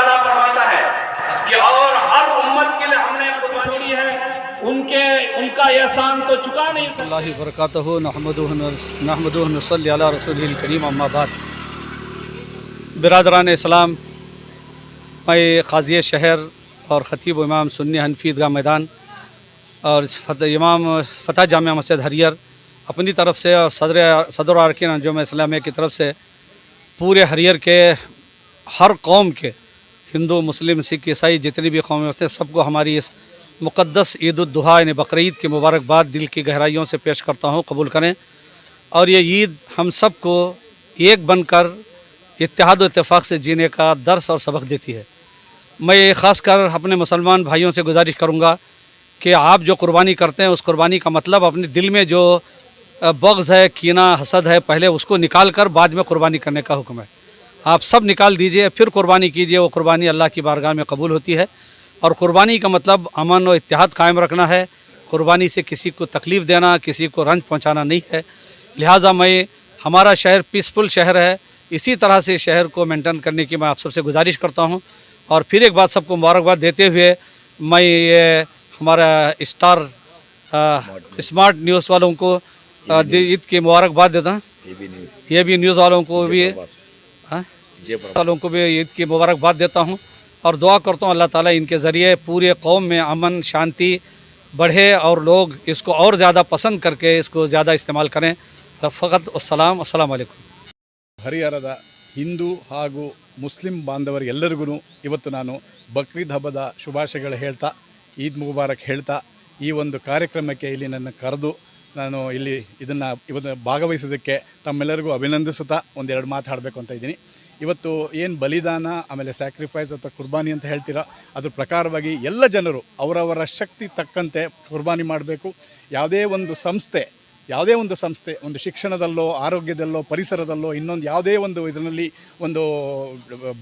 فرماتا ہے کہ اور صلی اللہ برکاتہ رسول کریم اما بعد۔ برادران اسلام، میں قاضی شہر اور خطیب امام سنی حنفید کا میدان اور امام فتح جامعہ مسجد ہریر اپنی طرف سے اور صدر صدر ارکین انجم اسلامیہ کی طرف سے پورے ہریر کے ہر قوم کے، ہندو، مسلم، سکھ، عیسائی، جتنی بھی قومیں ہوتے ہیں سب کو ہماری اس مقدس عید الاضحیٰ یعنی بقرعید کی مبارکباد دل کی گہرائیوں سے پیش کرتا ہوں، قبول کریں۔ اور یہ عید ہم سب کو ایک بن کر اتحاد و اتفاق سے جینے کا درس اور سبق دیتی ہے۔ میں یہ خاص کر اپنے مسلمان بھائیوں سے گزارش کروں گا کہ آپ جو قربانی کرتے ہیں، اس قربانی کا مطلب اپنے دل میں جو بغض ہے، کینہ، حسد ہے، پہلے اس کو نکال کر بعد میں قربانی کرنے کا حکم ہے۔ آپ سب نکال دیجیے، پھر قربانی کیجیے، وہ قربانی اللہ کی بارگاہ میں قبول ہوتی ہے۔ اور قربانی کا مطلب امن و اتحاد قائم رکھنا ہے۔ قربانی سے کسی کو تکلیف دینا، کسی کو رنج پہنچانا نہیں ہے۔ لہٰذا میں، ہمارا شہر پیسفل شہر ہے۔ اسی طرح سے شہر کو مینٹین کرنے کی میں آپ سب سے گزارش کرتا ہوں۔ اور پھر ایک بات سب کو مبارکباد دیتے ہوئے میں یہ ہمارا اسٹار اسمارٹ نیوز والوں کو ईद की मुबारकबाद देता हूं ये भी न्यूज़ वालों को भी हाँ? वालों को भी ईद की मुबारकबाद देता हूँ और दुआ करता हूँ अल्लाह ताला इनके ज़रिए पूरे कौम में अमन शांति बढ़े और लोग इसको और ज़्यादा पसंद करके इसको ज़्यादा इस्तेमाल करें फ़कत अस्सलाम अस्सलाम वालेकुम ಹರಿಹರದ ಹಿಂದೂ ಹಾಗೂ ಮುಸ್ಲಿಂ ಬಾಂಧವರಿಗೆಲ್ಲರಿಗೂ ಇವತ್ತು ನಾನು ಬಕ್ರೀದ್ ಹಬ್ಬದ ಶುಭಾಶಯಗಳು ಹೇಳ್ತಾ ಈದ್ ಮುಬಾರಕ್ ಹೇಳ್ತಾ ಈ ಒಂದು ಕಾರ್ಯಕ್ರಮಕ್ಕೆ ಇಲ್ಲಿ ನನ್ನ ಕರೆದು ನಾನು ಇಲ್ಲಿ ಇದನ್ನು ಇವತ್ತು ಭಾಗವಹಿಸೋದಕ್ಕೆ ತಮ್ಮೆಲ್ಲರಿಗೂ ಅಭಿನಂದಿಸುತ್ತಾ ಒಂದೆರಡು ಮಾತಾಡಬೇಕು ಅಂತ ಇದ್ದೀನಿ. ಇವತ್ತು ಏನು ಬಲಿದಾನ, ಆಮೇಲೆ ಸ್ಯಾಕ್ರಿಫೈಸ್ ಅಥವಾ ಕುರ್ಬಾನಿ ಅಂತ ಹೇಳ್ತೀರಾ, ಅದ್ರ ಪ್ರಕಾರವಾಗಿ ಎಲ್ಲ ಜನರು ಅವರವರ ಶಕ್ತಿ ತಕ್ಕಂತೆ ಕುರ್ಬಾನಿ ಮಾಡಬೇಕು. ಯಾವುದೇ ಒಂದು ಸಂಸ್ಥೆ ಯಾವುದೇ ಒಂದು ಸಂಸ್ಥೆ, ಒಂದು ಶಿಕ್ಷಣದಲ್ಲೋ, ಆರೋಗ್ಯದಲ್ಲೋ, ಪರಿಸರದಲ್ಲೋ, ಇನ್ನೊಂದು ಯಾವುದೇ ಒಂದು ಇದರಲ್ಲಿ ಒಂದು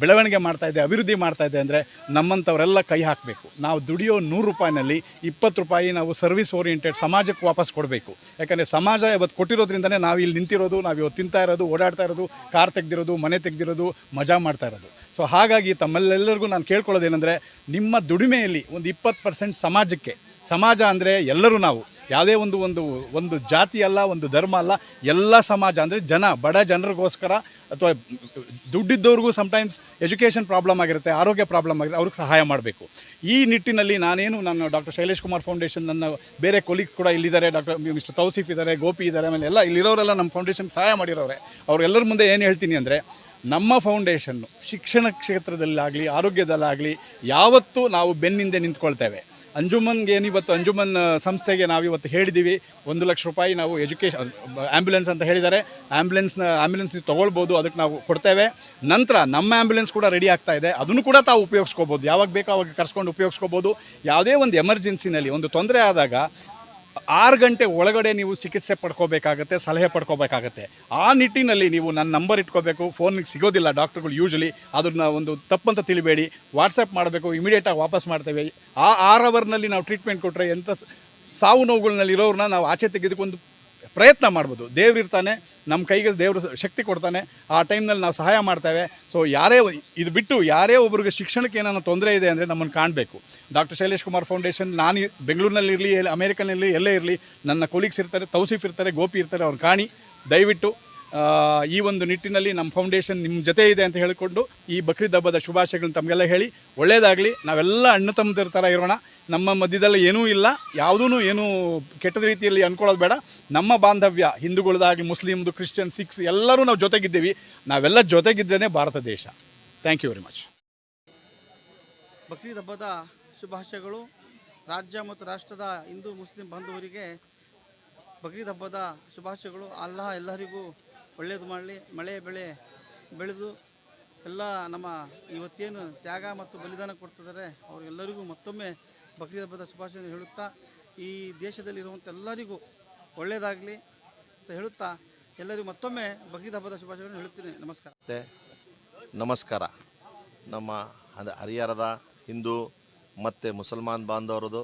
ಬೆಳವಣಿಗೆ ಮಾಡ್ತಾ ಇದೆ, ಅಭಿವೃದ್ಧಿ ಮಾಡ್ತಾ ಇದೆ ಅಂದರೆ ನಮ್ಮಂಥವರೆಲ್ಲ ಕೈ ಹಾಕಬೇಕು. ನಾವು ದುಡಿಯೋ ನೂರು ರೂಪಾಯಿನಲ್ಲಿ ಇಪ್ಪತ್ತು ರೂಪಾಯಿ ನಾವು ಸರ್ವಿಸ್ ಓರಿಯೆಂಟೆಡ್ ಸಮಾಜಕ್ಕೆ ವಾಪಸ್ ಕೊಡಬೇಕು. ಯಾಕಂದರೆ ಸಮಾಜ ಇವತ್ತು ಕೊಟ್ಟಿರೋದ್ರಿಂದನೇ ನಾವು ಇಲ್ಲಿ ನಿಂತಿರೋದು, ನಾವು ಇವತ್ತು ತಿಂತಾ ಇರೋದು, ಓಡಾಡ್ತಾ ಇರೋದು, ಕಾರ್ ತೆಗ್ದಿರೋದು, ಮನೆ ತೆಗ್ದಿರೋದು, ಮಜಾ ಮಾಡ್ತಾ ಇರೋದು. ಸೊ ಹಾಗಾಗಿ ತಮ್ಮೆಲ್ಲರಿಗೂ ನಾನು ಕೇಳ್ಕೊಳ್ಳೋದೇನೆಂದರೆ ನಿಮ್ಮ ದುಡಿಮೆಯಲ್ಲಿ ಒಂದು ಇಪ್ಪತ್ತು ಪರ್ಸೆಂಟ್ ಸಮಾಜಕ್ಕೆ, ಸಮಾಜ ಅಂದರೆ ಎಲ್ಲರೂ ನಾವು. ಯಾವುದೇ ಒಂದು ಒಂದು ಒಂದು ಜಾತಿ ಅಲ್ಲ, ಒಂದು ಧರ್ಮ ಅಲ್ಲ, ಎಲ್ಲ ಸಮಾಜ ಅಂದರೆ ಜನ, ಬಡ ಜನರಿಗೋಸ್ಕರ ಅಥವಾ ದುಡ್ಡಿದ್ದವ್ರಿಗೂ ಸಮಟೈಮ್ಸ್ ಎಜುಕೇಷನ್ ಪ್ರಾಬ್ಲಮ್ ಆಗಿರುತ್ತೆ, ಆರೋಗ್ಯ ಪ್ರಾಬ್ಲಮ್ ಆಗಿರುತ್ತೆ, ಅವ್ರಿಗೆ ಸಹಾಯ ಮಾಡಬೇಕು. ಈ ನಿಟ್ಟಿನಲ್ಲಿ ನಾನೇನು ನಾನು ಡಾಕ್ಟರ್ ಶೈಲೇಶ್ ಕುಮಾರ್ ಫೌಂಡೇಶನ್ ನನ್ನ ಬೇರೆ ಕೊಲೀಗ್ಸ್ ಕೂಡ ಇಲ್ಲಿದ್ದಾರೆ ಡಾಕ್ಟರ್ ಮಿಸ್ಟರ್ ತೌಸಿಫ್ ಇದ್ದಾರೆ, ಗೋಪಿ ಇದ್ದಾರೆ, ಆಮೇಲೆ ಎಲ್ಲ ಇಲ್ಲಿರೋರೆಲ್ಲ ನಮ್ಮ ಫೌಂಡೇಶನ್ ಸಹಾಯ ಮಾಡಿರೋರೆ. ಅವರೆಲ್ಲರ ಮುಂದೆ ಏನು ಹೇಳ್ತೀನಿ ಅಂದರೆ, ನಮ್ಮ ಫೌಂಡೇಶನ್ನು ಶಿಕ್ಷಣ ಕ್ಷೇತ್ರದಲ್ಲಾಗಲಿ, ಆರೋಗ್ಯದಲ್ಲಾಗಲಿ, ಯಾವತ್ತೂ ನಾವು ಬೆನ್ನಿಂದೆ ನಿಂತ್ಕೊಳ್ತೇವೆ. ಅಂಜುಮನ್ಗೆ ಏನಿವತ್ತು ಅಂಜುಮನ್ ಸಂಸ್ಥೆಗೆ ನಾವಿವತ್ತು ಹೇಳಿದ್ದೀವಿ ಒಂದು ಲಕ್ಷ ರೂಪಾಯಿ ನಾವು ಎಜುಕೇಷನ್ ಆ್ಯಂಬುಲೆನ್ಸ್ ಅಂತ ಹೇಳಿದ್ದಾರೆ. ಆ್ಯಂಬುಲೆನ್ಸ್ನ ಆ್ಯಂಬುಲೆನ್ಸ್ ನೀವು ತೊಗೊಳ್ಬೋದು, ಅದಕ್ಕೆ ನಾವು ಕೊಡ್ತೇವೆ. ನಂತರ ನಮ್ಮ ಆ್ಯಂಬುಲೆನ್ಸ್ ಕೂಡ ರೆಡಿ ಆಗ್ತಾ ಇದೆ. ಅದನ್ನು ಕೂಡ ತಾವು ಉಪಯೋಗಿಸ್ಕೋಬೋದು. ಯಾವಾಗ ಬೇಕೋ ಅವಾಗ ಕರ್ಸ್ಕೊಂಡು ಉಪಯೋಗಿಸ್ಕೋಬೋದು. ಯಾವುದೇ ಒಂದು ಎಮರ್ಜೆನ್ಸಿನಲ್ಲಿ, ಒಂದು ತೊಂದರೆ ಆದಾಗ ಆರು ಗಂಟೆ ಒಳಗಡೆ ನೀವು ಚಿಕಿತ್ಸೆ ಪಡ್ಕೋಬೇಕಾಗತ್ತೆ, ಸಲಹೆ ಪಡ್ಕೋಬೇಕಾಗತ್ತೆ. ಆ ನಿಟ್ಟಿನಲ್ಲಿ ನೀವು ನನ್ನ ನಂಬರ್ ಇಟ್ಕೋಬೇಕು, ಫೋನಿಗೆ ಸಿಗೋದಿಲ್ಲ ಡಾಕ್ಟ್ರುಗಳು ಯೂಶಲಿ, ಅದನ್ನ ಒಂದು ತಪ್ಪಂತ ತಿಳಿಬೇಡಿ ವಾಟ್ಸಪ್ ಮಾಡಬೇಕು, ಇಮಿಡಿಯೇಟಾಗಿ ವಾಪಸ್ ಮಾಡ್ತೇವೆ. ಆ ಆರು ಅವರ್ನಲ್ಲಿ ನಾವು ಟ್ರೀಟ್ಮೆಂಟ್ ಕೊಟ್ಟರೆ ಎಂಥ ಸಾವು ನೋವುಗಳಲ್ಲಿರೋರನ್ನ ನಾವು ಆಚೆ ತೆಗೆದುಕೊಂಡು ಪ್ರಯತ್ನ ಮಾಡ್ಬೋದು. ದೇವ್ರು ಇರ್ತಾನೆ ನಮ್ಮ ಕೈಗೆ ದೇವರು ಶಕ್ತಿ ಕೊಡ್ತಾನೆ, ಆ ಟೈಮ್ನಲ್ಲಿ ನಾವು ಸಹಾಯ ಮಾಡ್ತೇವೆ. ಸೊ ಯಾರೇ ಇದು ಬಿಟ್ಟು ಯಾರೇ ಒಬ್ರಿಗೆ ಶಿಕ್ಷಣಕ್ಕೆ ಏನಾದ್ರು ತೊಂದರೆ ಇದೆ ಅಂದರೆ ನಮ್ಮನ್ನು ಕಾಣಬೇಕು. ಡಾಕ್ಟರ್ ಶೈಲೇಶ್ ಕುಮಾರ್ ಫೌಂಡೇಶನ್ ನಾನು ಬೆಂಗಳೂರಿನಲ್ಲಿರಲಿ ಎಲ್ಲಿ, ಅಮೇರಿಕನಲ್ಲಿ ಎಲ್ಲೇ ಇರಲಿ, ನನ್ನ ಕೊಲೀಗ್ಸ್ ಇರ್ತಾರೆ, ತೌಸಿಫ್ ಇರ್ತಾರೆ, ಗೋಪಿ ಇರ್ತಾರೆ, ಅವ್ರು ಕಾಣಿ. ದಯವಿಟ್ಟು ಈ ಒಂದು ನಿಟ್ಟಿನಲ್ಲಿ ನಮ್ಮ ಫೌಂಡೇಶನ್ ನಿಮ್ಮ ಜೊತೆ ಇದೆ ಅಂತ ಹೇಳಿಕೊಂಡು ಈ ಬಕ್ರೀದ್ ಹಬ್ಬದ ಶುಭಾಶಯಗಳನ್ನ ತಮಗೆಲ್ಲ ಹೇಳಿ. ಒಳ್ಳೆಯದಾಗಲಿ ನಾವೆಲ್ಲ ಅಣ್ಣ ತಮ್ಮದ್ರ ಇರೋಣ. ನಮ್ಮ ಮಧ್ಯದಲ್ಲಿ ಏನೂ ಇಲ್ಲ ಯಾವುದೂ ಏನೂ ಕೆಟ್ಟದ ರೀತಿಯಲ್ಲಿ ಅಂದ್ಕೊಳ್ಳೋದು ಬೇಡ. ನಮ್ಮ ಬಾಂಧವ್ಯ ಹಿಂದೂಗಳದಾಗಿ, ಮುಸ್ಲಿಮ್ದು, ಕ್ರಿಶ್ಚಿಯನ್ ಸಿಖ್ಸ್ ಎಲ್ಲರೂ ನಾವು ಜೊತೆಗಿದ್ದೀವಿ. ನಾವೆಲ್ಲ ಜೊತೆಗಿದ್ರೇ ಭಾರತ ದೇಶ. Thank you very much Bakrid ಹಬ್ಬದ ಶುಭಾಶಯಗಳು. ರಾಜ್ಯ ಮತ್ತು ರಾಷ್ಟ್ರದ ಹಿಂದೂ, ಮುಸ್ಲಿಂ ಬಾಂಧವರಿಗೆ ಬಕ್ರೀದ್ ಹಬ್ಬದ ಶುಭಾಶಯಗಳು. ಅಲ್ಲಹ ಎಲ್ಲರಿಗೂ ಒಳ್ಳೆಯದು ಮಾಡಲಿ. ಮಳೆ, ಬೆಳೆ ಬೆಳೆದು ಎಲ್ಲ ನಮ್ಮ ಇವತ್ತೇನು ತ್ಯಾಗ ಮತ್ತು ಬಲಿದಾನ ಕೊಡ್ತಿದ್ದಾರೆ ಅವರೆಲ್ಲರಿಗೂ ಮತ್ತೊಮ್ಮೆ ಬಕ್ರೀದ್ ಹಬ್ಬದ ಶುಭಾಶಯ ಹೇಳುತ್ತಾ, ಈ ದೇಶದಲ್ಲಿರುವಂಥ ಎಲ್ಲರಿಗೂ ಒಳ್ಳೆಯದಾಗಲಿ ಅಂತ ಹೇಳುತ್ತಾ, ಎಲ್ಲರಿಗೂ ಮತ್ತೊಮ್ಮೆ ಬಕ್ರೀದ್ ಹಬ್ಬದ ಶುಭಾಶಯಗಳನ್ನು ಹೇಳುತ್ತೇನೆ. ನಮಸ್ಕಾರ. ನಮಸ್ಕಾರ. ನಮ್ಮ ಅದು ಹರಿಹರದ ಹಿಂದೂ ಮತ್ತು ಮುಸಲ್ಮಾನ್ ಬಾಂಧವರದು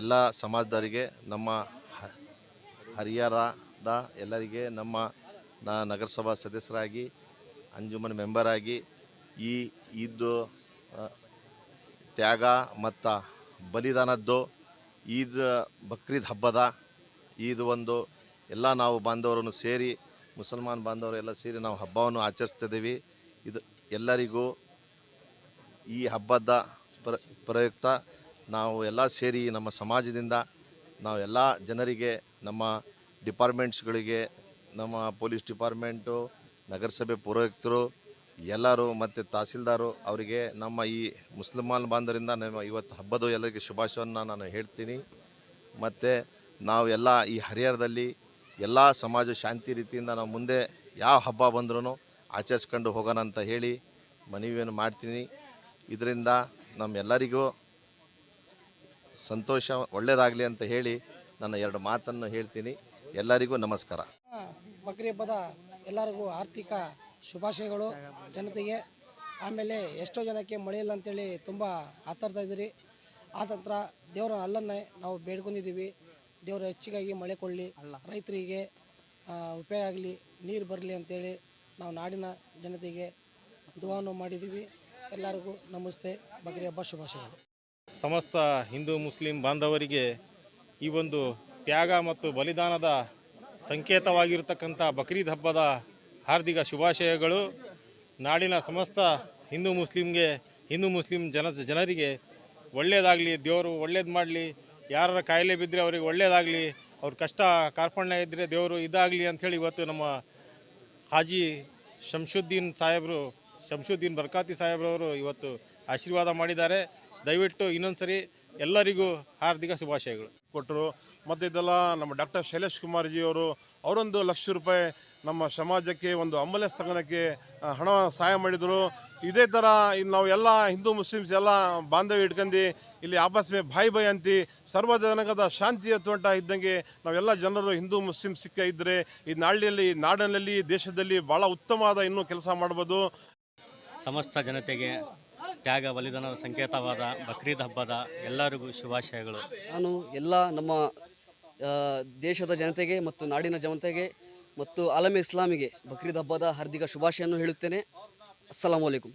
ಎಲ್ಲ ಸಮಾಜದವರಿಗೆ, ನಮ್ಮ ಹರಿಹರದ ಎಲ್ಲರಿಗೆ, ನಮ್ಮ ನಾ, ನಗರಸಭಾ ಸದಸ್ಯರಾಗಿ, ಅಂಜುಮನ್ ಮೆಂಬರಾಗಿ ಈ ಇದು ತ್ಯಾಗ ಮತ್ತು ಬಲಿದಾನದ್ದು, ಈದ್ ಬಕ್ರೀದ್ ಹಬ್ಬದ, ಈದ್ ಒಂದು ಎಲ್ಲ ನಾವು ಬಾಂಧವರನ್ನು ಸೇರಿ, ಮುಸಲ್ಮಾನ್ ಬಾಂಧವರು ಎಲ್ಲ ಸೇರಿ ನಾವು ಹಬ್ಬವನ್ನು ಆಚರಿಸ್ತಿದ್ದೀವಿ. ಇದು ಎಲ್ಲರಿಗೂ ಈ ಹಬ್ಬದ ಪ್ರ, ಪ್ರಯುಕ್ತ ನಾವು ಎಲ್ಲ ಸೇರಿ ನಮ್ಮ ಸಮಾಜದಿಂದ ನಾವು ಎಲ್ಲ ಜನರಿಗೆ, ನಮ್ಮ ಡಿಪಾರ್ಟ್ಮೆಂಟ್ಸ್ಗಳಿಗೆ, ನಮ್ಮ ಪೊಲೀಸ್ ಡಿಪಾರ್ಟ್ಮೆಂಟು, ನಗರಸಭೆ ಪೌರಾಯುಕ್ತರು ಎಲ್ಲರೂ ಮತ್ತು ತಹಸೀಲ್ದಾರು ಅವರಿಗೆ ನಮ್ಮ ಈ ಮುಸ್ಲಿಮಾನ್ ಬಾಂಧವರಿಂದ ನಮ್ಮ ಇವತ್ತು ಹಬ್ಬದ ಎಲ್ಲರಿಗೆ ಶುಭಾಶಯವನ್ನು ನಾನು ಹೇಳ್ತೀನಿ. ಮತ್ತು ನಾವು ಎಲ್ಲ ಈ ಹರಿಹರದಲ್ಲಿ ಎಲ್ಲ ಸಮಾಜ ಶಾಂತಿ ರೀತಿಯಿಂದ ನಾವು ಮುಂದೆ ಯಾವ ಹಬ್ಬ ಬಂದ್ರೂ ಆಚರಿಸ್ಕೊಂಡು ಹೋಗೋಣ ಅಂತ ಹೇಳಿ ಮನವಿಯನ್ನು ಮಾಡ್ತೀನಿ. ಇದರಿಂದ ನಮ್ಮೆಲ್ಲರಿಗೂ ಸಂತೋಷ ಒಳ್ಳೆಯದಾಗಲಿ ಅಂತ ಹೇಳಿ ನನ್ನ ಎರಡು ಮಾತನ್ನು ಹೇಳ್ತೀನಿ. ಎಲ್ಲರಿಗೂ ನಮಸ್ಕಾರ. ಬಕ್ರಿ ಹಬ್ಬದ ಎಲ್ಲರಿಗೂ ಆರ್ಥಿಕ ಶುಭಾಶಯಗಳು. ಜನತೆಗೆ ಆಮೇಲೆ ಎಷ್ಟೋ ಜನಕ್ಕೆ ಮಳೆ ಇಲ್ಲ ಅಂತೇಳಿ ತುಂಬ ಆತರ್ತಾ ಇದ್ದೀರಿ. ಆ ನಂತರ ದೇವರ ಅಲ್ಲನ್ನೇ ನಾವು ಬೇಡ್ಕೊಂಡಿದ್ದೀವಿ. ದೇವರು ಹೆಚ್ಚಿಗಾಗಿ ಮಳೆ ಕೊಡಲಿ, ರೈತರಿಗೆ ಉಪಯೋಗ ಆಗಲಿ, ನೀರು ಬರಲಿ ಅಂತೇಳಿ ನಾವು ನಾಡಿನ ಜನತೆಗೆ ದುವಾನು ಮಾಡಿದ್ದೀವಿ. ಎಲ್ಲರಿಗೂ ನಮಸ್ತೆ. ಬಗ್ರಿ ಹಬ್ಬ ಶುಭಾಶಯಗಳು. ಸಮಸ್ತ ಹಿಂದೂ, ಮುಸ್ಲಿಂ ಬಾಂಧವರಿಗೆ ಈ ಒಂದು ತ್ಯಾಗ ಮತ್ತು ಬಲಿದಾನದ ಸಂಕೇತವಾಗಿರತಕ್ಕಂಥ ಬಕ್ರೀದ್ ಹಬ್ಬದ ಹಾರ್ದಿಕ ಶುಭಾಶಯಗಳು. ನಾಡಿನ ಸಮಸ್ತ ಹಿಂದೂ ಮುಸ್ಲಿಮ್ಗೆ, ಹಿಂದೂ ಮುಸ್ಲಿಂ ಜನ, ಜನರಿಗೆ ಒಳ್ಳೆಯದಾಗಲಿ ದೇವರು ಒಳ್ಳೇದು ಮಾಡಲಿ. ಯಾರ ಕಾಯಿಲೆ ಬಿದ್ದರೆ ಅವರಿಗೆ ಒಳ್ಳೆಯದಾಗಲಿ ಅವ್ರ ಕಷ್ಟ ಕಾರ್ಪಣ್ಯ ಇದ್ದರೆ ದೇವರು ಇದಾಗಲಿ ಅಂಥೇಳಿ ಇವತ್ತು ನಮ್ಮ ಹಾಜಿ ಶಂಶುದ್ದೀನ್ ಸಾಹೇಬರು, ಶಂಶುದ್ದೀನ್ ಬರ್ಕಾತಿ ಸಾಹೇಬ್ರವರು ಇವತ್ತು ಆಶೀರ್ವಾದ ಮಾಡಿದ್ದಾರೆ. ದಯವಿಟ್ಟು ಇನ್ನೊಂದು ಸರಿ ಎಲ್ಲರಿಗೂ ಹಾರ್ದಿಕ ಶುಭಾಶಯಗಳು. ಕೊಟ್ಟರು. ಮತ್ತು ಇದೆಲ್ಲ ನಮ್ಮ ಡಾಕ್ಟರ್ ಶೈಲೇಶ್ ಕುಮಾರ್ಜಿ ಅವರು ಅವರೊಂದು ಲಕ್ಷ ರೂಪಾಯಿ ನಮ್ಮ ಸಮಾಜಕ್ಕೆ ಒಂದು ಅಂಬುಲೆನ್ಸ್ ಸ್ಥಗನಕ್ಕೆ ಹಣ ಸಹಾಯ ಮಾಡಿದರು. ಇದೇ ಥರ ಇಲ್ಲಿ ನಾವು ಎಲ್ಲ ಹಿಂದೂ ಮುಸ್ಲಿಮ್ಸ್ ಎಲ್ಲ ಬಾಂಧವ್ಯ ಇಟ್ಕೊಂಡು ಇಲ್ಲಿ ಆಪಸ್ ಮೇ ಭಾಯ್ ಅಂತ ಸರ್ವ ಸರ್ವಜನಕದ ಶಾಂತಿಯ ತೋಟ ಇದ್ದಂಗೆ ನಾವೆಲ್ಲ ಜನರು ಹಿಂದೂ ಮುಸ್ಲಿಂ ಸಿಕ್ಕ ಇದ್ದರೆ ಈ ನಾಡಿನಲ್ಲಿ ನಾಡಿನಲ್ಲಿ ದೇಶದಲ್ಲಿ ಭಾಳ ಉತ್ತಮವಾದ ಇನ್ನೂ ಕೆಲಸ ಮಾಡ್ಬೋದು. ಸಮಸ್ತ ಜನತೆಗೆ ತ್ಯಾಗ ಬಲಿದಾನದ ಸಂಕೇತವಾದ ಬಕ್ರೀದ್ ಹಬ್ಬದ ಎಲ್ಲರಿಗೂ ಶುಭಾಶಯಗಳು. ನಾನು ಎಲ್ಲ ನಮ್ಮ ದೇಶದ ಜನತೆಗೆ ಮತ್ತು ನಾಡಿನ ಜನತೆಗೆ ಮತ್ತು ಆಲಮಿ ಇಸ್ಲಾಮಿಗೆ ಬಕ್ರೀದ್ ಹಬ್ಬದ ಹಾರ್ದಿಕ ಶುಭಾಶಯನ್ನು ಹೇಳುತ್ತೇನೆ. ಅಸ್ಸಲಾಮ್ ಅಲೈಕುಂ